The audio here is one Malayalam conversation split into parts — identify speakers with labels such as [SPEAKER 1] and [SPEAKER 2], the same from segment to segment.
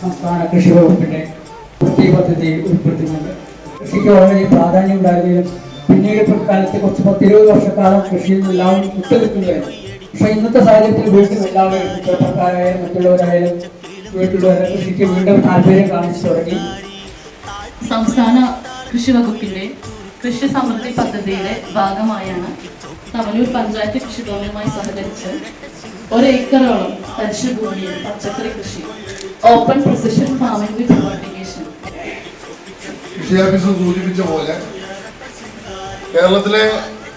[SPEAKER 1] സംസ്ഥാന കൃഷി വകുപ്പിന്റെ പ്രത്യേക പദ്ധതിയിൽ ഉൾപ്പെടുത്തുന്നുണ്ട്. കൃഷിക്ക് വളരെ പ്രാധാന്യം ഉണ്ടായിരുന്നെങ്കിലും പിന്നീട് കാലത്ത് കുറച്ച് പത്തിരുപത് വർഷക്കാലം കൃഷിയിൽ നിന്ന് എല്ലാവരും വിട്ടുനിൽക്കുകയായിരുന്നു പക്ഷെ ഇന്നത്തെ സാഹചര്യത്തിൽ വീണ്ടും എല്ലാവരും ചെറുപ്പക്കാരായാലും മറ്റുള്ളവരായാലും വീട്ടിലുള്ളവരെ കൃഷിക്ക് വീണ്ടും താല്പര്യം കാണിച്ചു തുടങ്ങി.
[SPEAKER 2] സംസ്ഥാന കൃഷി വകുപ്പിന്റെ കൃഷി സമൃദ്ധി പദ്ധതിയുടെ ഭാഗമായാണ് തവനൂർ പഞ്ചായത്ത് കൃഷിഭവനുമായി സഹകരിച്ച് ഒരേക്കറോളം തരിശു ഭൂമിയിൽ പച്ചക്കറി കൃഷി ഓപ്പൺ പ്രൊസിഷൻ ഫാമിംഗ് വിത്ത്
[SPEAKER 3] കൃഷി ഓഫീസർ സൂചിപ്പിച്ച പോലെ കേരളത്തിലെ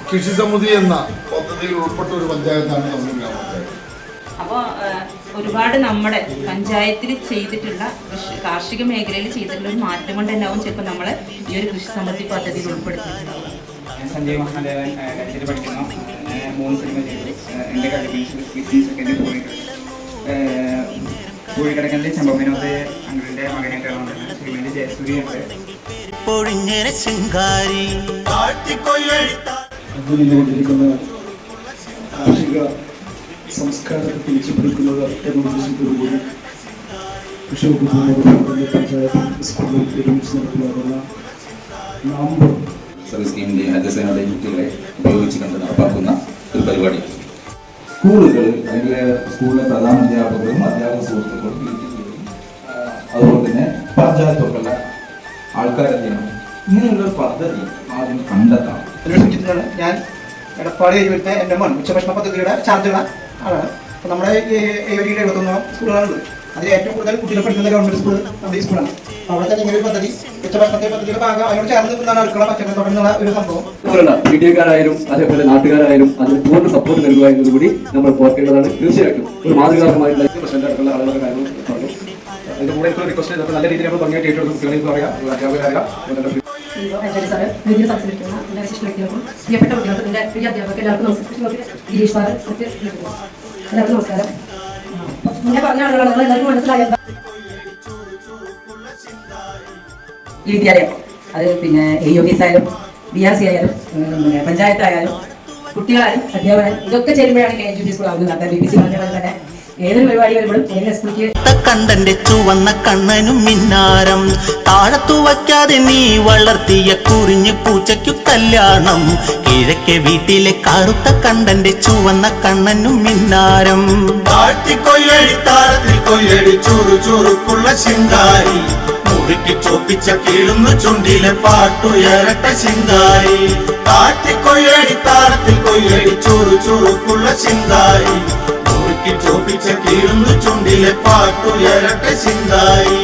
[SPEAKER 3] കൃഷി സമിതി എന്ന പദ്ധതിയിൽ ഉൾപ്പെട്ട ഒരു പഞ്ചായത്താണ് നമ്മുടെ ഗ്രാമപഞ്ചായത്ത്.
[SPEAKER 4] അപ്പോൾ ഒരുപാട് നമ്മുടെ പഞ്ചായത്തിൽ ചെയ്തിട്ടുള്ള കൃഷി കാർഷിക മേഖലയിൽ ചെയ്തിട്ടുള്ള ഒരു മാറ്റം കൊണ്ട് തന്നെയാവും ചിലപ്പോൾ നമ്മൾ ഈ ഒരു കൃഷി സമിതി പദ്ധതിയിൽ ഉൾപ്പെടുത്തിയിട്ടുള്ളത്
[SPEAKER 5] ഞാൻ സഞ്ജയ് മഹാദേവൻ കച്ചേരി പഠിക്കുന്നു. മൂന്ന് സിനിമ ചെയ്തു. എന്റെ കളിപ്പിച്ച് ബിസിനസ് ഒക്കെ കോഴിക്കട കോഴിക്കടക്കലിൽ ചെമ്പവിനോദ് അങ്കിളിന്റെ മകനായിട്ടാണ് ശ്രീമതി
[SPEAKER 6] കാർഷിക സംസ്കാരത്തെ തിരിച്ചു പിടിക്കുന്നത് എന്ന ഉദ്ദേശത്തോടുകൂടി കൃഷി വകുപ്പ് പഞ്ചായത്ത് സ്കൂളിൽ ഒരുമിച്ച് നടപ്പിലാക്കുന്ന
[SPEAKER 7] സർവീസ് സ്കീമിന്റെ ഹരിതസേനയുടെ യൂണിറ്റുകളെ ഉപയോഗിച്ച് കണ്ട് നടപ്പാക്കുന്ന ഒരു പരിപാടി. സ്കൂളുകൾ അല്ലെങ്കിൽ സ്കൂളിലെ പ്രധാന അധ്യാപകരും അധ്യാപക സുഹൃത്തുക്കളും അതുപോലെ തന്നെ പഞ്ചായത്തൊക്കെയുള്ള ആൾക്കാരെന്ത് ചെയ്യണം ഇങ്ങനെയുള്ള പദ്ധതി ആദ്യം
[SPEAKER 8] കണ്ടെത്താം ഞാൻ എടപ്പാടി എഴുപത്തെ എന്റെ മോൻ ഉച്ചഭക്ഷണ പദ്ധതിയുടെ ചാർജുള്ള ആളാണ്. അപ്പോൾ നമ്മുടെ ഈ എഴുപത്തൊന്നോളം സ്കൂളുകളുണ്ട് അതിൽ ഏറ്റവും കൂടുതൽ കുട്ടികൾ പഠിക്കുന്ന ഗവൺമെന്റ് സ്കൂൾ നമ്മുടെ ഈ സ്കൂളാണ്. അവിടെ തന്നെ ഇങ്ങനെ ഒരു പദ്ധതി ഉച്ചഭക്ഷണത്തെ പദ്ധതിയുടെ ഭാഗം അതിനോട് ചേർന്ന് നിൽക്കുന്നതാണ് അടുക്കള പച്ചക്കറി എന്നുള്ള ഒരു സംഭവം.
[SPEAKER 9] പൂർണ മീഡിയക്കാരായാലും അതേപോലെ നാട്ടുകാരായാലും അതിന് പൂർണ സപ്പോർട്ട് നൽകുക എന്നതുകൂടി നമ്മൾ ഓർക്കേണ്ടതാണ്. തീർച്ചയായിട്ടും ഒരു മാതൃകാപരമായിട്ടുള്ള പ്രശ്നത്തിന്റെ അടുത്തുള്ള ആളുകളുടെ കാര്യങ്ങൾ പറഞ്ഞു. അതിന്റെ കൂടെ റിക്വസ്റ്റ് ചെയ്തപ്പോൾ നല്ല രീതിയിൽ നമ്മൾ ഭംഗിയായിട്ട് ഏറ്റെടുക്കും കുട്ടികളെ പറയാം. അധ്യാപകരായ
[SPEAKER 2] ആചാര്യ സാറ് വേദിയിൽ സംസാരിക്കുന്ന എല്ലാ വിശിഷ്ട വ്യക്തികൾക്കും പ്രിയപ്പെട്ട കുട്ടികൾക്കും എന്റെ പ്രിയ അധ്യാപകർക്ക് എല്ലാവർക്കും നമസ്കാരം. ഗിരീഷ് സാറ് എല്ലാവർക്കും നമസ്കാരം. മുന്നേ പറഞ്ഞ ആളുകളാണ്. നിങ്ങൾ എല്ലാവർക്കും മനസ്സിലായ
[SPEAKER 4] വിദ്യാലയം അത് പിന്നെ എ ഓഫീസ് ആയാലും ബി ആർ സി ആയാലും പഞ്ചായത്തായാലും പിന്നെ പഞ്ചായത്ത് ആയാലും കുട്ടികളായാലും അധ്യാപകരും ഇതൊക്കെ ചേരുമ്പോഴാണ് കെ എൻ ജി സ്കൂൾ ആകുന്നത് ബി പി സി പറഞ്ഞ പോലെ തന്നെ ഏതൊരു പരിപാടി വരുമ്പോഴും എൻ എസ്
[SPEAKER 10] കണ്ടന്റെ ചുവന്ന കണ്ണനും മിന്നാരം. താഴത്തു വയ്ക്കാതെ നീ വളർത്തിയ കുറിഞ്ഞു പൂച്ചയ്ക്കു കല്യാണം. കിഴക്കെ വീട്ടിലെ കറുത്ത കണ്ടന്റെ ചുവന്ന കണ്ണനും മിന്നാരം.
[SPEAKER 3] താഴത്തിൽ കൊയ്യടി ചുറു ചുറുക്കുള്ള ശിങ്കാരി മുറുക്കി ചോപ്പിച്ച കീഴുന്ന ചുണ്ടിലെ പാട്ടുയരട്ട ശിങ്കാരി താഴത്തിൽ താളത്തിൽ കൊയ്യടി ചുറു ചുറുക്കുള്ള ശിങ്കാരി മുറുക്കി ചോപ്പിച്ച കീഴുന്ന ചുണ്ടിലെ പാട്ടുയരട്ട ശിങ്കാരി